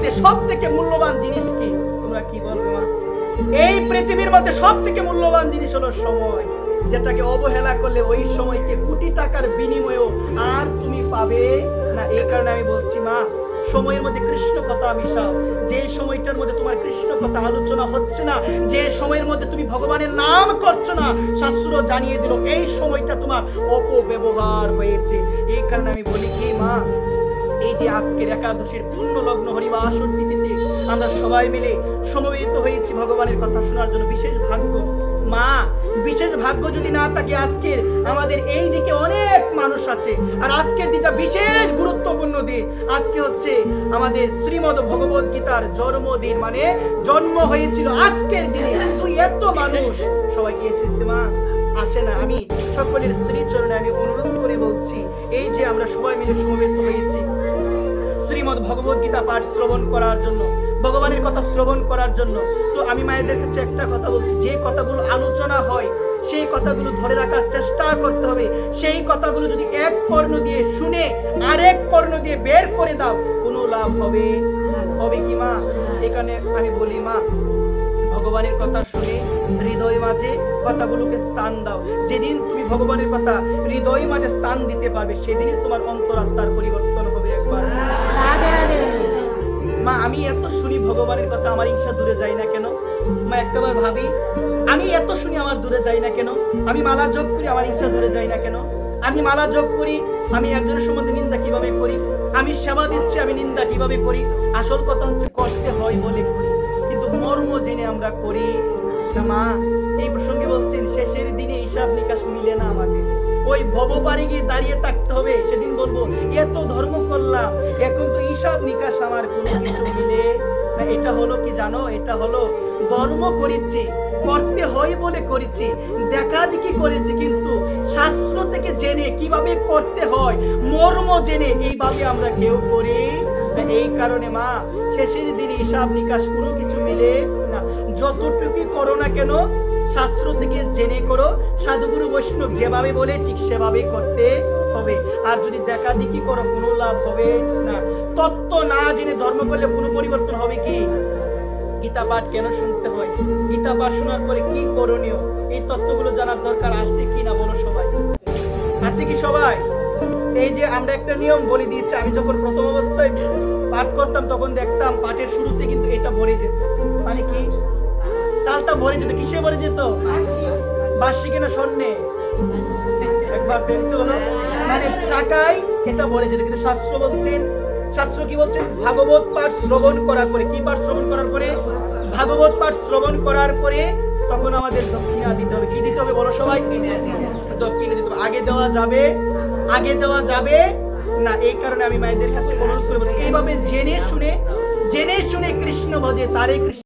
মধ্যে সব থেকে মূল্যবান জিনিস কি? তোমরা কি বলব মা? এই পৃথিবীর মধ্যে সব থেকে মূল্যবান জিনিস হলো সময়, যেটাকে অবহেলা করলে ওই সময়কে কোটি টাকার বিনিময়েও আর তুমি পাবে না। এই কারণে আমি বলছি, মা, সময়ের মধ্যে কৃষ্ণ কথা মিশাও। যে সময়টার মধ্যে তোমার কৃষ্ণ কথা আলোচনা হচ্ছে না, যে সময়ের মধ্যে তুমি ভগবানের নাম করছ না, শাস্ত্র জানিয়ে দিল, এই সময়টা তোমার অপব্যবহার হয়েছে। এই কারণে আমি বলি কি, মা এই যে আজকের একাদশীর পূর্ণ লগ্ন হরিবাসর তিথিতে আমরা সবাই মিলে সমবেত হয়েছি ভগবানের কথা শোনার জন্য বিশেষ ভাগ্য। মা, বিশেষ ভাগ্য যদি না থাকে আজকের, আমাদের এই দিকে অনেক মানুষ আছে। আর আজকের দিনটা বিশেষ গুরুত্বপূর্ণ দিন। আজকে হচ্ছে আমাদের শ্রীমদ ভগবত গীতার জন্মদিন। মানে জন্ম হয়েছিল আজকের দিনে। তুই এত মানুষ। সবাই এসেছে মা? আসে না। আমি সকলের শ্রীচরণে আমি অনুরোধ করে বলছি আমরা সবাই মিলে সমবেত হয়েছি শ্রীমদ ভগবত গীতা পাঠ শ্রবণ করার জন্য, ভগবানের কথা শ্রবণ করার জন্য। তো আমি মায়েদের কাছে একটা কথা বলছি, যে কথাগুলো আলোচনা হয়, সেই কথাগুলো ধরে রাখার চেষ্টা করতে হবে। সেই কথাগুলো যদি এক কর্ণ দিয়ে শুনে আরেক কর্ণ দিয়ে বের করে দাও, কোনো লাভ হবে? হবে কি মা? এখানে আমি বলি, মা ভগবানের কথা শুনে হৃদয় মাঝে কথাগুলোকে স্থান দাও। যেদিন তুমি ভগবানের কথা হৃদয় মাঝে স্থান দিতে পারবে সেদিনই তোমার অন্তরাত্মার পরিবর্তন হবে একবার। মা আমি এত শুনি ভগবানের কথা আমার ইচ্ছা দূরে যায় না কেন? মা একটাবার ভাবি আমি এত শুনি আমার দূরে যাই না কেন? আমি মালা যোগ করি আমার ইচ্ছা দূরে যাই না কেন? আমি মালা যোগ করি আমি একজনের সম্বন্ধে নিন্দা কীভাবে করি? আমি সেবা দিচ্ছি আমি নিন্দা কীভাবে করি? আসল কথা হচ্ছে করতে হয় বলে করি। মর্ম জেনে আমরা করি। মা, এই প্রসঙ্গে বলছেন, শেষের দিনে হিসাব নিকাশ মিলে না আমাকে ওই ভবপারে গিয়ে দাঁড়িয়ে থাকতে হবে, সেদিন বলব, এত ধর্ম করলাম, এখন তো হিসাব নিকাশ আমার কোনো কিছু মিলে এটা হলো কি জানো? এটা হলো ধর্ম করেছি, করতে হয় বলে করেছি, দেখা দেখি করেছি, কিন্তু শাস্ত্র থেকে জেনে কীভাবে করতে হয়, মর্ম জেনে এইভাবে আমরা কেউ করি এই কারণে, মা, শেষের দিনে হিসাব নিকাশ কোনো কিছু মিলে না। যতটুকু করো না কেন, শাস্ত্র থেকে জেনে করো, সাধুগুরু বৈষ্ণব যেভাবে বলে, ঠিক সেভাবে করতে হবে। আর যদি দেখা দেখি করো, কোনো লাভ হবে না। তত্ত্ব না জেনে ধর্ম করলে কোনো পরিবর্তন হবে কি? গীতা পাঠ কেন শুনতে হয়? গীতা পাঠ শোনার পরে কি করণীয়? এই তত্ত্বগুলো জানার দরকার আছে কি না বলো সবাই? আছে কি সবাই? এই যে আমরা একটা নিয়ম বলে দিয়েছি, আমি যখন প্রথম অবস্থায় পাঠ করতাম, তখন দেখতাম পাঠের শুরুতে কিন্তু এটা ভরে যেত। মানে কি? তালটা ভরে যেত। কিসে ভরে যেত? বার্ষিকে না স্বর্ণে? একবার পেন্সিল মানে টাকায় এটা ভরে যেত। কিন্তু শাস্ত্র বলছেন, শাস্ত্র কি বলছেন? ভাগবত পাঠ শ্রবণ করার পরে, কি পাঠ শ্রবণ করার পরে? ভাগবত পাঠ শ্রবণ করার পরে তখন আমাদের দক্ষিণা দিতে হবে। কি দিতে হবে বলো সবাই? দক্ষিণা দিতে আগে দেওয়া যাবে, আগে দেওয়া যাবে। না, এই কারণে আমি মায়েদের কাছে অনুরোধ করব এইভাবে জেনে শুনে জেনে শুনে কৃষ্ণ ভজে তারে কৃষ্ণ